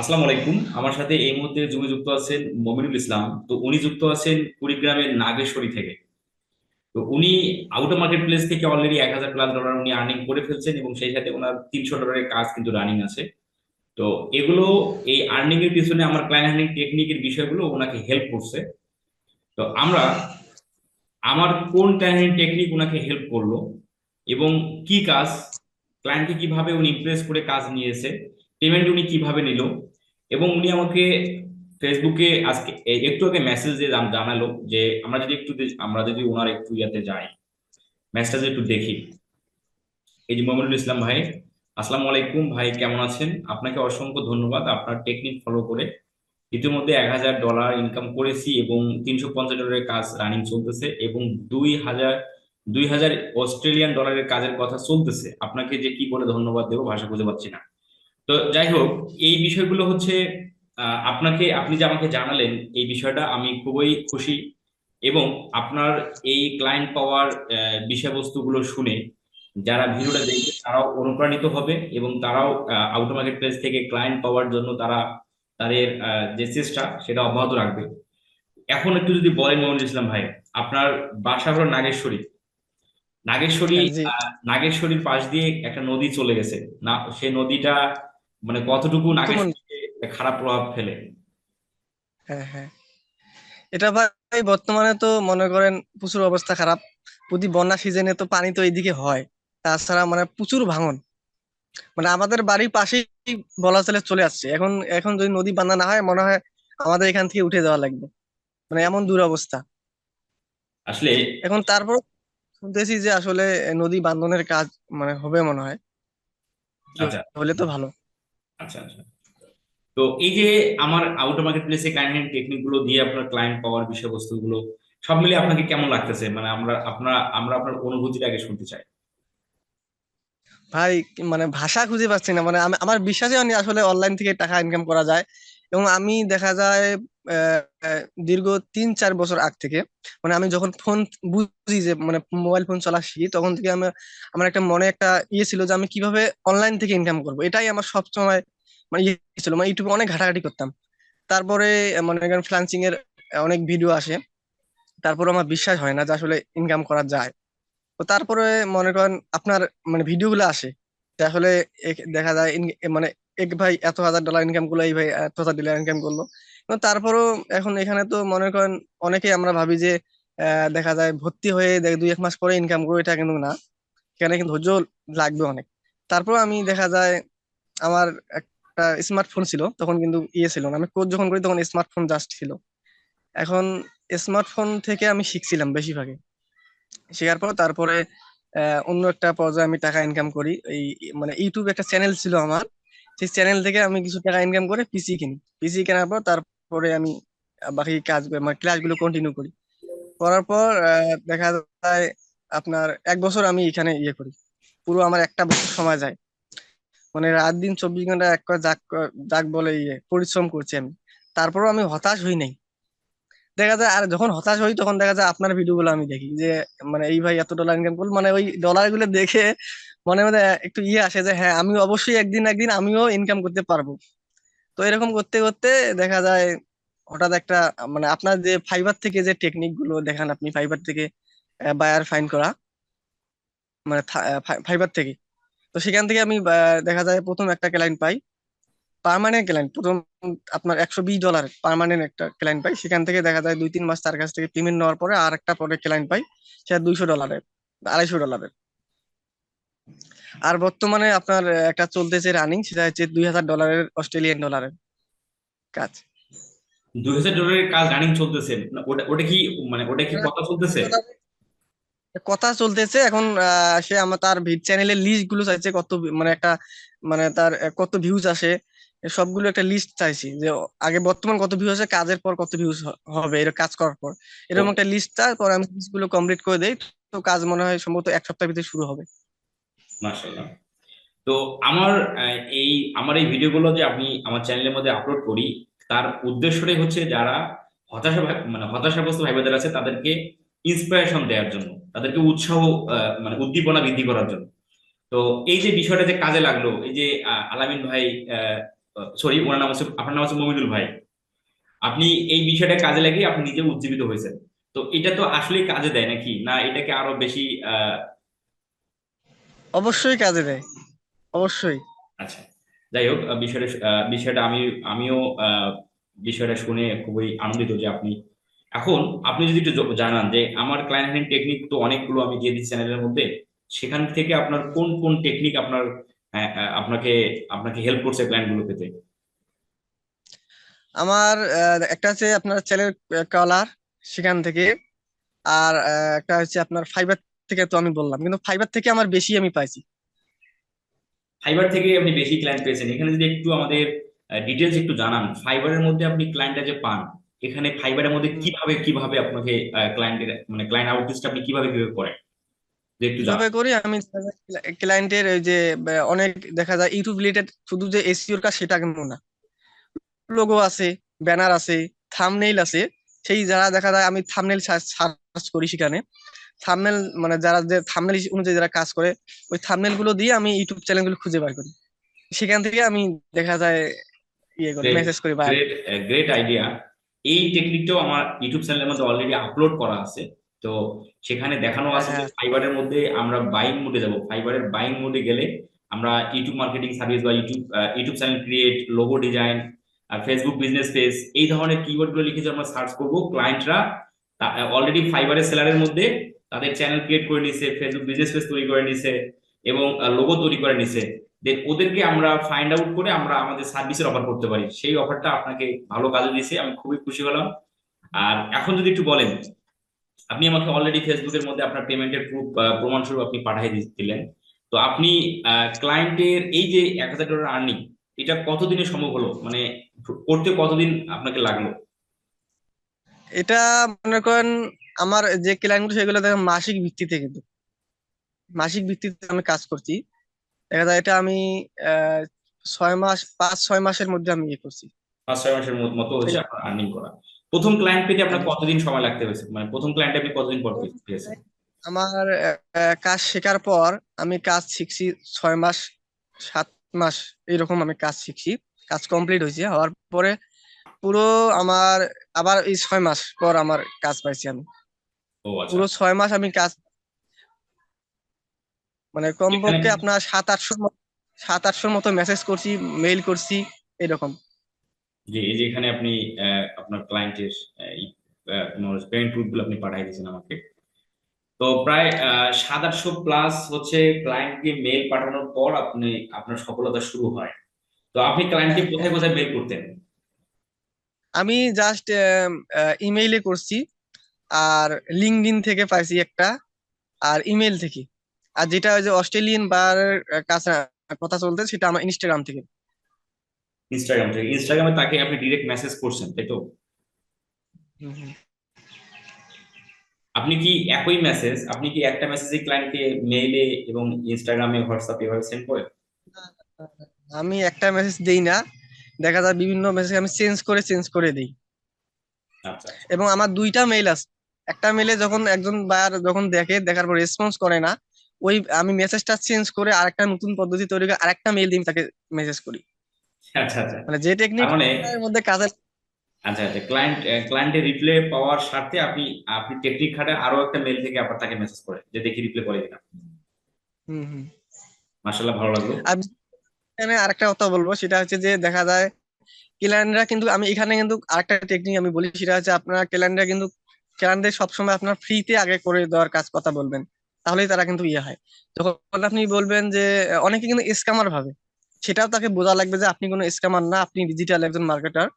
আসসালামু আলাইকুম। আমার সাথে এই মুহূর্তে জুমে যুক্ত আছেন মমিনুল ইসলাম। তো উনি যুক্ত আছেন কুড়িগ্রামের নাগেশ্বরী থেকে। তো উনি আউটো মার্কেট প্লেস থেকে অলরেডি এক হাজার প্লাস ডলার উনি আর্নিং করে ফেলছেন এবং সেই সাথে ওনার তিনশো ডলারের কাজ কিন্তু রানিং আছে। তো এগুলো, এই আর্নিং এর পিছনে আমার ক্লায়েন্ট আর্নিং টেকনিকের বিষয়গুলো ওনাকে হেল্প করছে। তো আমরা, আমার কোন ক্লায়েন্ট টেকনিক ওনাকে হেল্প করল এবং কি কাজ ক্লায়েন্টকে কীভাবে উনি ইমপ্রেস করে কাজ নিয়েছে পেমেন্ট উনি কীভাবে নিল এবং উনি আমাকে ফেসবুকে আজকে একটু আগে মেসেজ দিয়ে জানালো যে, আমরা যদি একটু আমরা যদি ওনার একটু ইয়াতে যাই মেসেজটা একটু দেখি। এই যে মোহাম্মদুল ইসলাম ভাই, আসসালামু আলাইকুম ভাই, কেমন আছেন? আপনাকে অসংখ্য ধন্যবাদ, আপনার টেকনিক ফলো করে। ইতিমধ্যে এক হাজার ডলার ইনকাম করেছি এবং তিনশো পঞ্চাশ ডলারের কাজ রানিং চলতেছে এবং দুই হাজার দুই হাজার অস্ট্রেলিয়ান ডলারের কাজের কথা চলতেছে। আপনাকে যে কি বলে ধন্যবাদ দেবো, ভাষা খুঁজে পাচ্ছি না। তো যাই হোক এই বিষয়গুলো হচ্ছে আহ, আপনাকে আপনি যে আমাকে জানালেন এই বিষয়টা আমি খুবই খুশি এবং আপনার এই ক্লায়েন্ট পাওয়ার বিষয়বস্তুগুলো শুনে যারা ভিডিওটা দেখবে তারাও অনুপ্রাণিত হবে এবং তারাও আউটো মার্কেট প্লেস থেকে ক্লায়েন্ট পাওয়ার জন্য তারা তাদের আহ, যে চেষ্টা সেটা অব্যাহত রাখবে। এখন একটু যদি বলেন মোহাম্মদ ইসলাম ভাই আপনার বাসা হলো নাগেশ্বরী। নাগেশ্বরী নাগেশ্বরীর পাশ দিয়ে একটা নদী চলে গেছে। না সেই নদীটা মানে কতটুকু নাগেশ্বরীতে খারাপ প্রভাব ফেলে? হ্যাঁ হ্যাঁ। এটা ভাই বর্তমানে তো মনে করেন প্রচুর অবস্থা খারাপ। প্রতি বন্যা সিজনে তো পানি তো এইদিকে হয়। তাছাড়া মানে প্রচুর ভাঙন। মানে আমাদের বাড়ির পাশেই বলা চলে চলে আসছে। এখন এখন যদি নদী বান্ধা না হয় মনে হয় আমাদের এখান থেকে উঠে যাওয়া লাগবে। মানে এমন দুরবস্থা। আসলে এখন তারপর শুনতেছি যে আসলে নদী বান্ধনের কাজ মানে হবে মনে হয়। আচ্ছা। হলে তো ভালো। আচ্ছা আচ্ছা। তো এই যে আমার আউট মার্কেট প্লেসে ক্লায়েন্ট টেকনিকগুলো দিয়ে আপনার ক্লায়েন্ট পাওয়ার বিষয়বস্তুগুলো, সব মিলে আপনাকে কেমন লাগতেছে? মানে আমরা, আপনার আমরা আপনার অনুভূতিটা আগে শুনতে চাই। ভাই মানে ভাষা খুঁজে পাচ্ছি না। মানে আমার বিশ্বাসই হয়নি আসলে অনলাইন থেকে টাকা ইনকাম করা যায়। এবং আমি দেখা যায় দীর্ঘ তিন, চার বছর আগ থেকে মানে আমি যখন ফোন বুঝি যে মানে মোবাইল ফোন চলা শিখি, তখন থেকে আমি, আমার একটা মনে একটা ইয়ে ছিল যে, আমি কীভাবে অনলাইন থেকে ইনকাম করব। এটাই আমার সব সময় মানে ইয়ে ছিল মানে ইউটিউবে অনেক ঘাটাঘাটি করতাম। তারপরে মনে করেন ফ্রিল্যান্সিং এর অনেক ভিডিও আসে। তারপরে আমার বিশ্বাস হয় না যে, আসলে ইনকাম করা যায়। তো তারপরে মনে করেন আপনার মানে ভিডিও গুলো আসে আসলে দেখা যায় মানে এক ভাই এত হাজার ডলার ইনকাম করল, এই ভাই এত হাজার ডলার ইনকাম করল। তারপরেও এখন এখানে তো মনে করেন অনেকেই আমরা ভাবি যে দেখা যায় ভর্তি হয়ে দুই এক মাস পরে ইনকাম করব, এটা কিন্তু না। এখানে কিন্তু ধৈর্য লাগবে অনেক। তারপর আমি দেখা যায় আমার একটা স্মার্টফোন ছিল, তখন কিন্তু ইয়ে ছিল না। আমি কোর্স যখন করি তখন স্মার্টফোন জাস্ট ছিল। এখন স্মার্টফোন থেকে আমি শিখছিলাম বেশিরভাগে শেখার পর তারপরে অন্য একটা পর্যায়ে আমি টাকা ইনকাম করি। এই মানে ইউটিউব একটা চ্যানেল ছিল আমার। সেই চ্যানেল থেকে আমি কিছু টাকা ইনকাম করে পিসি কিনি। পিসি কেনার পর তারপরে আমি বাকি কাজ মানে ক্লাসগুলো কন্টিনিউ করি। করার পর দেখা যায় আপনার এক বছর আমি এখানে ইয়ে করি। পুরো আমার একটা বছর সময় যায়। মানে রাত দিন চব্বিশ ঘণ্টা এক যাক যাক বলে ইয়ে পরিশ্রম করছি আমি। তারপরেও আমি হতাশ হই নাই। দেখা যায়, আর যখন হতাশ হই তখন দেখা যায় আপনার ভিডিও গুলো আমি দেখি যে মানে এই ভাই এত ডলার ইনকাম করল মানে ওই ডলারগুলো দেখে মনে মধ্যে একটু ইয়ে আসে যে হ্যাঁ আমি অবশ্যই একদিন একদিন আমিও ইনকাম করতে পারব। তো এরকম করতে করতে দেখা যায় হঠাৎ একটা মানে আপনার যে ফাইবার থেকে যে টেকনিকগুলো, দেখান আপনি ফাইবার থেকে বায়ার ফাইন করা মানে ফাইবার থেকে। তো সেখান থেকে আমি দেখা যায় প্রথম একটা ক্লায়েন্ট পাই পার্মানেন্ট ক্লায়েন্ট প্রথম আপনার একশো বিশ ডলার পার্মানেন্ট একটা ক্লায়েন্ট পাই। সেখান থেকে দেখা যায় দুই তিন মাস তার কাছ থেকে পেমেন্ট নেওয়ার পরে আর একটা পরে ক্লায়েন্ট পাই, সেটা দুইশো ডলারের আড়াইশো ডলারের আর বর্তমানে আপনার একটা চলতেছে রানিং সেটা হচ্ছে দুই হাজার ডলারের অস্ট্রেলিয়ান ডলারের কাজ। দুই হাজার ডলারের কাজ রানিং চলতেছে ওটা ওটা কি মানে ওটা কি কথা চলতেছে? কথা চলতেছে এখন সে আমার তার চ্যানেলের লিস্টগুলো চাইছে কত মানে একটা মানে তার কত ভিউজ আসে সবগুলো একটা লিস্ট চাইছি যে আগে বর্তমান কত ভিউজ আছে কাজের পর কত ভিউজ হবে এর কাজ করার পর। এরকম একটা লিস্ট চাই পরে আমি লিস্টগুলো কমপ্লিট করে দেই তো কাজ মনে হয় সম্ভবত এক সপ্তাহের ভিতরে শুরু হবে। মাশাআল্লাহ। তো আমার এই আমার এই ভিডিওগুলো যে আমি আমার চ্যানেলের মধ্যে আপলোড করি, তার উদ্দেশ্যটাই হচ্ছে যারা হতাশা মানে হতাশাগ্রস্ত ভাই বোনেরা আছে, তাদেরকে ইন্সপিরেশন দেওয়ার জন্য, তাদেরকে উৎসাহ মানে উদ্দীপনা বৃদ্ধি করার জন্য। তো এই যে বিষয়টা যে কাজে লাগল, এই যে আলামিন ভাই সরি ওনার নাম হচ্ছে, আপনার নাম হচ্ছে মমিনুল ভাই। আপনি এই বিষয়টা কাজে লাগিয়ে আপনি নিজে উজ্জীবিত হয়েছেন। তো এটা তো আসলেই কাজে দেয় নাকি? না এটাকে আরও বেশি অবশ্যই কাজে দেয়। অবশ্যই। আচ্ছা যাই হোক বিষয়টা বিষয়টা আমি আমিও বিষয়টা শুনে খুবই আনন্দিত যে আপনি এখন আপনি যদি একটু জানান যে আমার ক্লায়েন্ট হ্যান্ডিং টেকনিক তো অনেকগুলো আমি দিয়ে দিচ্ছি চ্যানেলের মধ্যে সেখান থেকে আপনার কোন কোন টেকনিক আপনার আহ, আপনাকে আপনাকে হেল্প করছে ক্লায়েন্টগুলো পেতে? আমার একটা হচ্ছে আপনার চ্যানেল কলার সেখান থেকে আর একটা হচ্ছে আপনার ফাইবার থেকে তো আমি বললাম কিন্তু ফাইবার থেকে আমার বেশি আমি পাইছি। ফাইবার থেকে আপনি বেশি ক্লায়েন্ট পেয়েছেন। এখানে যদি একটু আমাদের ডিটেলস একটু জানান ফাইবারের মধ্যে আপনি ক্লায়েন্টটা যে পান এখানে ফাইবারের মধ্যে কীভাবে কীভাবে আপনাকে ক্লায়েন্টের মানে ক্লায়েন্ট আউটরিচটা আপনি কীভাবে কীভাবে করেন? কীভাবে করি? আমি ক্লায়েন্টের ওই যে অনেক দেখা যায় ইউটিউব রিলেটেড শুধু যে এসইওর কাজ সেটা কিন্তু না। লোগো আছে ব্যানার আছে থাম্বনেইল আছে। সেই যারা দেখা যায় আমি থাম্বনেইল সার্চ করি সেখানে। থাম্বনেল মানে যারা যে থাম্বনেল অনুযায়ী যারা কাজ করে ওই থাম্বনেলগুলো দিয়ে আমি ইউটিউব চ্যানেলগুলো খুঁজে বার করি। সেখান থেকে আমি দেখা যায় ইয়ে করি মেসেজ করি বা গ্রেট আইডিয়া এই টেকনিকটাও আমার ইউটিউব চ্যানেলের মধ্যে অলরেডি আপলোড করা আছে। তো সেখানে দেখানো আছে যে হ্যাঁ। ফাইবারের মধ্যে আমরা বাইং মোডে যাব। ফাইবারের বাইং মোডে গেলে আমরা ইউটিউব মার্কেটিং সার্ভিস বা YouTube YouTube channel create logo design আর ফেসবুক বিজনেস পেজ এই ধরনের কিওয়ার্ডগুলো লিখে যে আমরা সার্চ করব ক্লায়েন্টরা অলরেডি ফাইবারের সেলারের মধ্যে তাদের চ্যানেল ক্রিয়েট করে নিছে ফেসবুক বিজনেস পেজ তৈরি করে নিছে এবং লোগো তৈরি করে নিছে। দেন ওদেরকে আমরা ফাইন্ড আউট করে আমরা আমাদের সার্ভিসের অফার করতে পারি। সেই অফারটা আপনাকে ভালো কাজে দিয়েছে আমি খুবই খুশি হলাম। আর এখন যদি একটু বলেন, আপনি আমাকে অলরেডি ফেসবুকের মধ্যে আপনার পেমেন্টের প্রুফ প্রমাণস্বরূপ আপনি পাঠিয়ে দিলেন। তো আপনি ক্লায়েন্টের এই যে এক হাজার ডলার আর্নিং এটা কতদিনে সম্ভব হলো? মানে করতে কতদিন আপনাকে লাগল? এটা মনে করেন আমার যে ক্লায়েন্টগুলো সেগুলো দেখা মাসিক ভিত্তিতে কিন্তু। মাসিক ভিত্তিতে আমি কাজ করছি। দেখা যায় এটা আমি ছয় মাস পাঁচ ছয় মাসের মধ্যে আমি ইয়ে করছি। পাঁচ ছয় মাসের মতো হচ্ছে আপনার আর্নিং করা। প্রথম ক্লায়েন্ট পেতে আপনার কতদিন সময় লাগতে হয়েছে? মানে প্রথম ক্লায়েন্ট আপনি কতদিন পর পেয়েছেন? আমার কাজ শেখার পর আমি কাজ শিখছি ছয় মাস সাত মাস এরকম আমি কাজ শিখছি। কাজ কমপ্লিট হয়েছে। হওয়ার পরে পুরো আমার আবার এই ছয় মাস পর আমার কাজ পাইছি আমি। পুরো ছয় মাস আমি কাজ মানে কমপক্ষে আপনার সাত আটশোর সাত আটশোর মতো মেসেজ করছি মেইল করছি এরকম। যে এই যে এখানে আপনি আপনার ক্লায়েন্টের পেমেন্ট প্রুফগুলো আপনি পাঠিয়ে দিয়েছেন আমাকে। তো প্রায় সাত আটশো প্লাস হচ্ছে ক্লায়েন্টকে মেল পাঠানোর পর আপনি আপনার সফলতা শুরু হয়। তো আপনি ক্লায়েন্টকে কোথায় কোথায় মেল করতেন? আমি জাস্ট ইমেইলে করছি। আর লিঙ্কডইন থেকে পাইছি একটা আর ইমেল থেকে। আর যেটা ওই যে অস্ট্রেলিয়ান বার কাছে কথা চলতে সেটা আমার ইনস্টাগ্রাম থেকে। ইনস্টাগ্রাম থেকে। ইনস্টাগ্রামে তাকে আপনি ডিরেক্ট মেসেজ করছেন তাই তো। আপনি কি একই মেসেজ আপনি কি একটা মেসেজে ক্লায়েন্টকে মেইলে এবং ইনস্টাগ্রামে হোয়াটসঅ্যাপে এভাবে সেন্ড করেন? আমি একটা মেসেজ দেই না। দেখা যায় বিভিন্ন মেসেজ আমি চেঞ্জ করে চেঞ্জ করে দিই। আচ্ছা এবং আমার দুইটা মেইল আছে। একটা মেলে যখন একজন বায়ার যখন দেখে দেখার পর রেসপন্স করে না ওই আমি মেসেজটা চেঞ্জ করে আরেকটা নতুন পদ্ধতি তৈরি করে আরেকটা দিয়ে আমি তাকে মেসেজ করি। আচ্ছা আচ্ছা। মানে যে টেকনিক মানে মধ্যে কাজে আচ্ছা আচ্ছা। ক্লায়েন্ট ক্লায়েন্টের রিপ্লে পাওয়ার স্বার্থে আপনি আপনি টেকনিক খাটে আরও একটা মেল থেকে আবার তাকে মেসেজ করে যে দেখি রিপ্লে করে কিনা। হুম হুম। ভালো লাগল। আর এখানে আরেকটা কথা বলব সেটা হচ্ছে যে দেখা যায় ক্লায়েন্টরা কিন্তু আমি এখানে কিন্তু আরেকটা টেকনিক আমি বলি সেটা হচ্ছে আপনার ক্লায়েন্টরা কিন্তু ক্লায়েন্টদের সবসময় আপনার ফ্রিতে আগে করে দেওয়ার কাজ কথা বলবেন, তাহলেই তারা কিন্তু ইয়ে হয়। যখন আপনি বলবেন যে, অনেকে কিন্তু স্ক্যামার ভাবে, সেটাও তাকে বোঝা লাগবে যে আপনি কোনো স্ক্যামার না, আপনি ডিজিটাল একজন মার্কেটার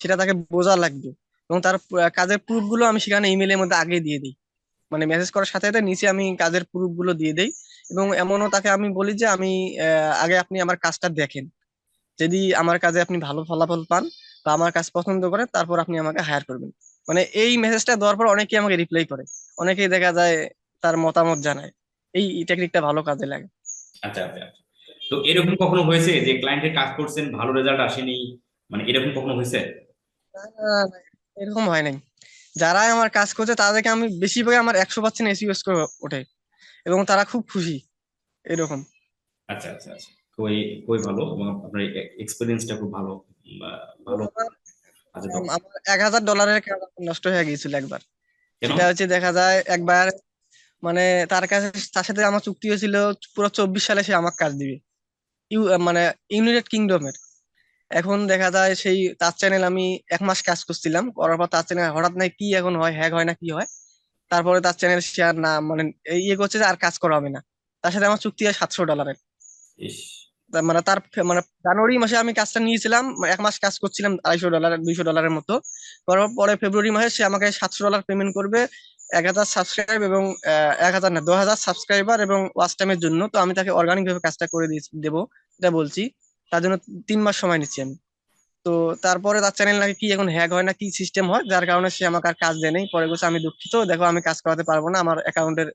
সেটা তাকে বোঝা লাগবে। এবং তার কাজের প্রুফগুলো আমি সেখানে ইমেলের মধ্যে আগে দিয়ে দিই। মানে মেসেজ করার সাথে সাথে নিচে আমি কাজের প্রুফগুলো দিয়ে দিই এবং এমনও তাকে আমি বলি যে, আমি আগে আপনি আমার কাজটা দেখেন। যদি আমার কাজে আপনি ভালো ফলাফল পান বা আমার কাজ পছন্দ করেন, তারপর আপনি আমাকে হায়ার করবেন। মানে এই মেসেজটা দেওয়ার পর অনেকেই আমাকে রিপ্লাই করে। অনেকেই দেখা যায় তার মতামত জানায়। এই টেকনিকটা ভালো কাজে লাগে। আচ্ছা আচ্ছা আচ্ছা। তো এরকম কখনো হয়েছে যে ক্লায়েন্টের কাজ করছেন ভালো রেজাল্ট আসেনি? মানে এরকম কখনো হয়েছে? এরকম হয় নাই। যারা আমার কাজ করছে তাদেরকে আমি বেশিরভাগ আমার একশো পার্সেন্ট এসিও স্কোর ওঠে। এবং তারা খুব খুশি। এরকম। আচ্ছা আচ্ছা আচ্ছা। খুবই খুবই ভালো? এবং আপনার এক্সপিরিয়েন্সটা খুব ভালো। ভালো। এক হাজার ডলারের নষ্ট হয়ে গিয়েছিল একবার। সেটা হচ্ছে দেখা যায় একবার মানে তার কাছে তার সাথে আমার চুক্তি হয়েছিল পুরো চব্বিশ সালে সে আমাকে কাজ দিবে। ইউ মানে ইউনাইটেড কিংডমের এখন দেখা যায় সেই তার চ্যানেল আমি এক মাস কাজ করছিলাম। করার পর তার চ্যানেল হঠাৎ নাই কি এখন হয় হ্যাক হয় না কি হয়। তারপরে তার চ্যানেল শেয়ার না মানে এই ইয়ে করছে যে আর কাজ করা হবে না। তার সাথে আমার চুক্তি হয় সাতশো ডলারের। মানে তার মানে জানুয়ারি মাসে আমি কাজটা নিয়েছিলাম মানে এক মাস কাজ করছিলাম আড়াইশো ডলার দুইশো ডলারের মতো। পরে ফেব্রুয়ারি মাসে সে আমাকে সাতশো ডলার পেমেন্ট করবে, এক হাজার সাবস্ক্রাইব এবং এক হাজার না, দু হাজার সাবস্ক্রাইবার এবং ওয়াচ টাইমের জন্য। তো আমি তাকে অর্গানিক ভাবে কাজটা করে দেবো, এটা বলছি। তার জন্য তিন মাস সময় নিচ্ছি আমি। তো তারপরে তার চ্যানেল নাকি কি এখন হ্যাক হয় না, কি সিস্টেম হয়, যার কারণে সে আমাকে আর কাজ দেয় নেই। পরে বলছে, আমি দুঃখিত, দেখো আমি কাজ করাতে পারব না, আমার অ্যাকাউন্টের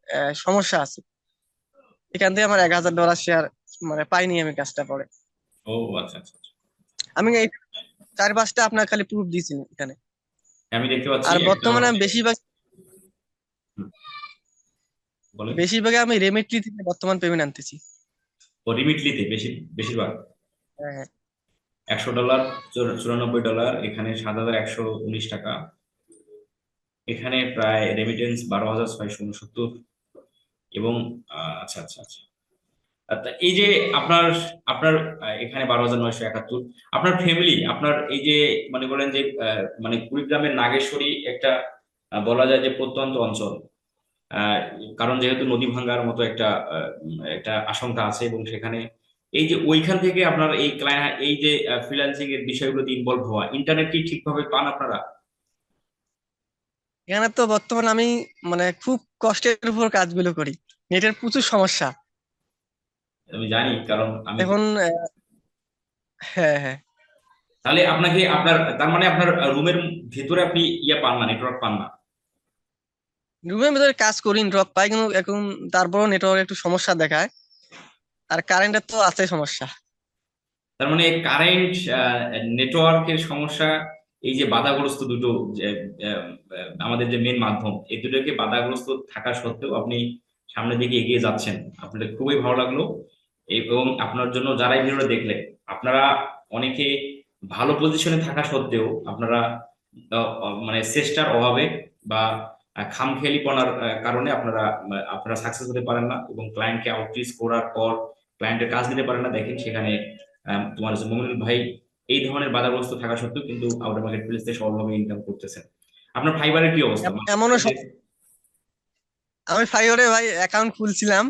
সমস্যা আছে। এখান থেকে আমার এক হাজার ডলার শেয়ার মানে পাইনি আমি কাজটা পরে ও আচ্ছা আচ্ছা আচ্ছা। আমি এই চার পাঁচটা আপনার খালি প্রুফ দিয়েছি এখানে। আমি দেখতে পাচ্ছি আর বর্তমানে আমি বেশিরভাগ বেশিরভাগ আমি রেমিটলি থেকে বর্তমান পেমেন্ট আনতেছি। ও রিমিটলিতে বেশি বেশিরভাগ? হ্যাঁ হ্যাঁ। একশো ডলার চুরানব্বই ডলার এখানে সাত হাজার একশো উনিশ টাকা। এখানে প্রায় রেমিটেন্স বারো হাজার ছয়শো উনসত্তর। এবং আচ্ছা আচ্ছা আচ্ছা, এই যে আপনার আপনার এখানে বারো হাজার নয়শো একাত্তর, আপনার ফ্যামিলি আপনার এই যে মানে বলেন যে মানে কুড়িগ্রামের নাগেশ্বরী একটা বলা যায় যে প্রত্যন্ত অঞ্চল কারণ যেহেতু নদী ভাঙ্গার মতো একটা একটা আশঙ্কা আছে এবং সেখানে এই যে ওইখান থেকে আপনার এই ক্লায়েন্ট এই যে ফ্রিল্যান্সিং এর বিষয়গুলোতে ইনভলভ হওয়া ইন্টারনেট কি ঠিকভাবে পান আপনারা? এখানে তো বর্তমানে আমি মানে খুব কষ্টের উপর কাজগুলো করি। নেটের প্রচুর সমস্যা। আমি জানি কারণ আমি এখন হ্যাঁ হ্যাঁ। তাহলে আপনাকে আপনার তার মানে আপনার রুমের ভেতরে আপনি ইয়া পান না নেটওয়ার্ক পান না? রুমের ভিতরে কাজ করি ড্রপ পাই কিন্তু এখন তারপরও নেটওয়ার্ক একটু সমস্যা দেখায়। আর কারেন্টের তো আছে সমস্যা। তার মানে কারেন্ট নেটওয়ার্কের সমস্যা এই যে বাধাগ্রস্ত দুটো আমাদের যে মেন মাধ্যম এই দুটোকে বাধাগ্রস্ত থাকা সত্ত্বেও আপনি সামনের দিকে এগিয়ে যাচ্ছেন। আপনাদের খুবই ভালো লাগল। এবং আপনার জন্য যারা এই ভিডিওটা দেখলে আপনারা অনেকে ভালো পজিশনে থাকা সত্ত্বেও আপনারা মানে চেষ্টার অভাবে বা আহ, খামখেয়ালিপনার কারণে আপনারা আপনারা সাকসেস হতে পারেন না এবং ক্লায়েন্টকে আউটরিচ করার পর ক্লায়েন্টের কাজ নিতে পারেন না। দেখেন সেখানে তোমার মমিনুল ভাই এই ধরনের বাধাগ্রস্ত থাকা সত্ত্বেও কিন্তু আউটার মার্কেট প্লেস থেকে সফলভাবে ইনকাম করতেছেন। আপনার ফাইবারের কি অবস্থা? এম- আমি ফাইবারে ভাই অ্যাকাউন্ট খুলছিলাম।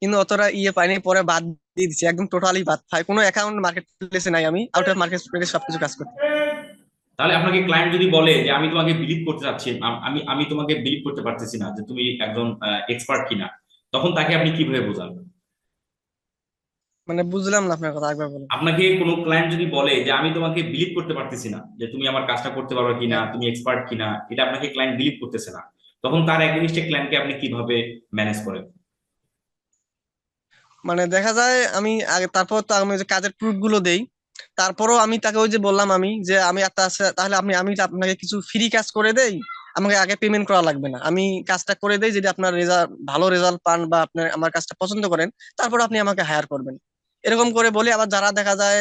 কিন্তু অতটা ইয়ে পাইনি পরে বাদ দিয়ে দিচ্ছি একদম টোটালি বাদ। পাই কোনো অ্যাকাউন্ট মার্কেট প্লেসে নাই আমি। আউট অফ মার্কেট প্লেসে সবকিছু কাজ করি তাহলে আপনাকে ক্লায়েন্ট যদি বলে যে আমি তোমাকে বিলিভ করতে চাচ্ছি আমি আমি তোমাকে বিলিভ করতে পারতেছি না যে তুমি একজন এক্সপার্ট কিনা তখন তাকে আপনি কীভাবে বোঝান মানে বুঝলাম না আপনার কথা একবার বলুন। আপনাকে কোনো ক্লায়েন্ট যদি বলে যে আমি তোমাকে বিলিভ করতে পারতেছি না যে তুমি আমার কাজটা করতে পারবে কিনা তুমি এক্সপার্ট কিনা এটা আপনাকে ক্লায়েন্ট বিলিভ করতেছে না। তখন তার এগেইনস্টে ক্লায়েন্টকে আপনি কীভাবে ম্যানেজ করেন? মানে দেখা যায় আমি আগে তারপর তো আমি যে কাজের প্রুফগুলো দেই। তারপরও আমি তাকে ওই যে বললাম আমি যে আমি তাহলে আপনি আমি আপনাকে কিছু ফ্রি কাজ করে দেই আমাকে আগে পেমেন্ট করা লাগবে না। আমি কাজটা করে দেই যদি আপনার রেজাল্ট ভালো রেজাল্ট পান বা আপনার আমার কাজটা পছন্দ করেন তারপর আপনি আমাকে হায়ার করবেন। এরকম করে বলি আবার যারা দেখা যায়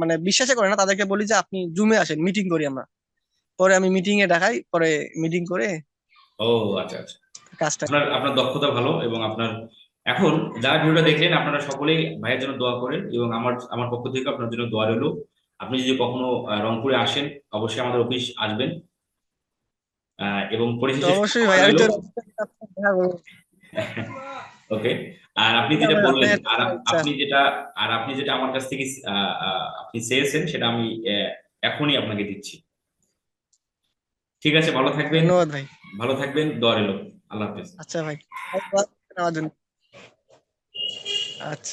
মানে বিশ্বাসই করে না তাদেরকে বলি যে আপনি জুমে আসেন মিটিং করি আমরা। পরে আমি মিটিং এ দেখাই পরে মিটিং করে ও আচ্ছা আচ্ছা। কাজটা আপনার আপনার দক্ষতা ভালো এবং আপনার এখন যারা ভিডিওটা দেখলেন আপনারা সকলেই ভাইয়ের জন্য দোয়া করেন এবং আমার আমার পক্ষ থেকে আপনার জন্য দোয়া রইল। আপনি যদি কখনো রংপুরে আসেন অবশ্যই আমাদের অফিস আসবেন। এবং অবশ্যই। ওকে আর আপনি যেটা বললেন আর আচ্ছা। আপনি যেটা আর আপনি যেটা আমার কাছ থেকে আপনি চেয়েছেন সেটা আমি এখনই আপনাকে দিচ্ছি। ঠিক আছে ভালো থাকবেন। ধন্যবাদ ভাই। ভালো থাকবেন দোয়া রইল। আল্লাহ হাফেজ। আচ্ছা ভাই আমার জন্য আচ্ছা।